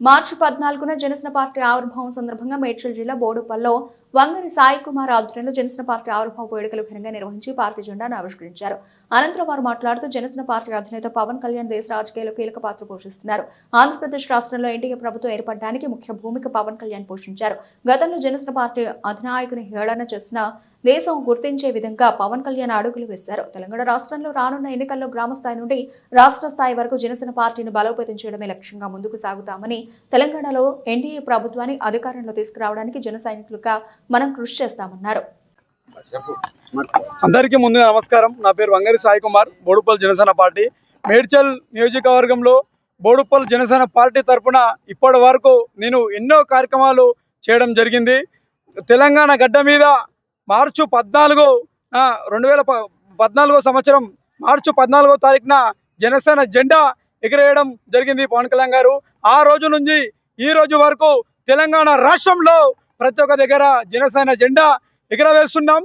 మార్చి పద్నాలుగున జనసేన పార్టీ ఆవిర్భావం సందర్భంగా మేడ్చల్ జిల్లా బోడుపల్లో వంగరి సాయి కుమార్ ఆధ్వర్యంలో జనసేన పార్టీ ఆవిర్భావ వేడుకలు ఘనంగా నిర్వహించి పార్టీ జెండాను ఆవిష్కరించారు. అనంతరం వారు మాట్లాడుతూ జనసేన పార్టీ అధినేత పవన్ కళ్యాణ్ దేశ రాజకీయాల్లో కీలక పాత్ర పోషిస్తున్నారు. ఆంధ్రప్రదేశ్ రాష్ట్రంలో ఎన్డీఏ ప్రభుత్వం ఏర్పడడానికి ముఖ్య భూమిక పవన్ కళ్యాణ్ పోషించారు. గతంలో జనసేన పార్టీ అధినాయకుని హేళన చేసిన దేశం గుర్తించే విధంగా పవన్ కళ్యాణ్ అడుగులు వేశారు. తెలంగాణ రాష్ట్రంలో రానున్న ఎన్నికల్లో గ్రామ స్థాయి నుండి రాష్ట్ర స్థాయి వరకు జనసేన పార్టీని బలోపేతం చేయడమే లక్ష్యంగా ముందుకు సాగుతామని తెలంగాణలో ఎన్డీఏ ప్రభుత్వాన్ని అధికారంలో తీసుకురావడానికి జన సైనికులుగా మనం కృషి చేస్తామన్నారు. అందరికీ ముందు నమస్కారం. నా పేరు వంగరి సాయి కుమార్ బోడుపల్ జనసేన పార్టీ. మేడ్చల్ నియోజకవర్గంలో బోడుపల్ జనసేన పార్టీ తరపున ఇప్పటి వరకు నేను ఎన్నో కార్యక్రమాలు చేయడం జరిగింది. తెలంగాణ గడ్డ మీద మార్చు పద్నాలుగు రెండు వేల ప- పద్నాలుగో సంవత్సరం మార్చి పద్నాలుగో తారీఖున జనసేన జెండా ఎగిరేయడం జరిగింది పవన్ కళ్యాణ్ గారు. ఆ రోజు నుంచి ఈ రోజు వరకు తెలంగాణ రాష్ట్రంలో ప్రతి ఒక్క దగ్గర జనసేన జెండా ఎగరవేస్తున్నాం.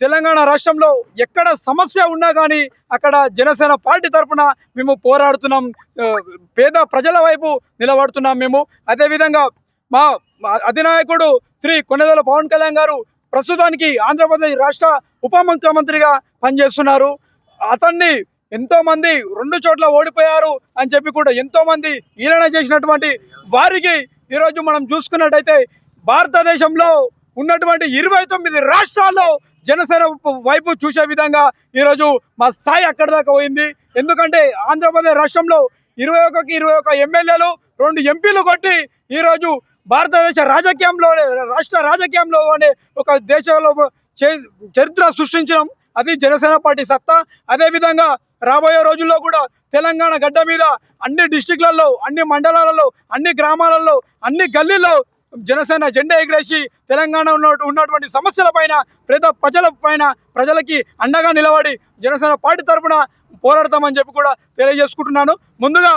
తెలంగాణ రాష్ట్రంలో ఎక్కడ సమస్య ఉన్నా కానీ అక్కడ జనసేన పార్టీ తరఫున మేము పోరాడుతున్నాం. పేద ప్రజల వైపు నిలబడుతున్నాం మేము. అదేవిధంగా మా మా అధినాయకుడు శ్రీ కొనెదల పవన్ కళ్యాణ్ గారు ప్రస్తుతానికి ఆంధ్రప్రదేశ్ రాష్ట్ర ఉప ముఖ్యమంత్రిగా పనిచేస్తున్నారు. అతన్ని ఎంతోమంది రెండు చోట్ల ఓడిపోయారు అని చెప్పి కూడా ఎంతోమంది ఈలన చేసినటువంటి వారికి ఈరోజు మనం చూసుకున్నట్టయితే భారతదేశంలో ఉన్నటువంటి ఇరవై తొమ్మిది రాష్ట్రాల్లో జనసేన వైపు చూసే విధంగా ఈరోజు మా స్థాయి అక్కడి దాకా పోయింది. ఎందుకంటే ఆంధ్రప్రదేశ్ రాష్ట్రంలో ఇరవై ఒకకి ఇరవై ఒక ఎమ్మెల్యేలు రెండు ఎంపీలు కొట్టి ఈరోజు భారతదేశ రాజకీయంలో రాష్ట్ర రాజకీయంలో అనే ఒక దేశంలో చే- చరిత్ర సృష్టించడం అది జనసేన పార్టీ సత్తా. అదేవిధంగా రాబోయే రోజుల్లో కూడా తెలంగాణ గడ్డ మీద అన్ని డిస్టిక్లలో అన్ని మండలాలలో అన్ని గ్రామాలలో అన్ని గల్లీల్లో జనసేన జెండా ఎగిరేసి తెలంగాణ ఉన్న ఉన్నటువంటి సమస్యల పైన పేద ప్రజల పైన ప్రజలకి అండగా నిలబడి జనసేన పార్టీ తరపున పోరాడతామని చెప్పి కూడా తెలియజేసుకుంటున్నాను. ముందుగా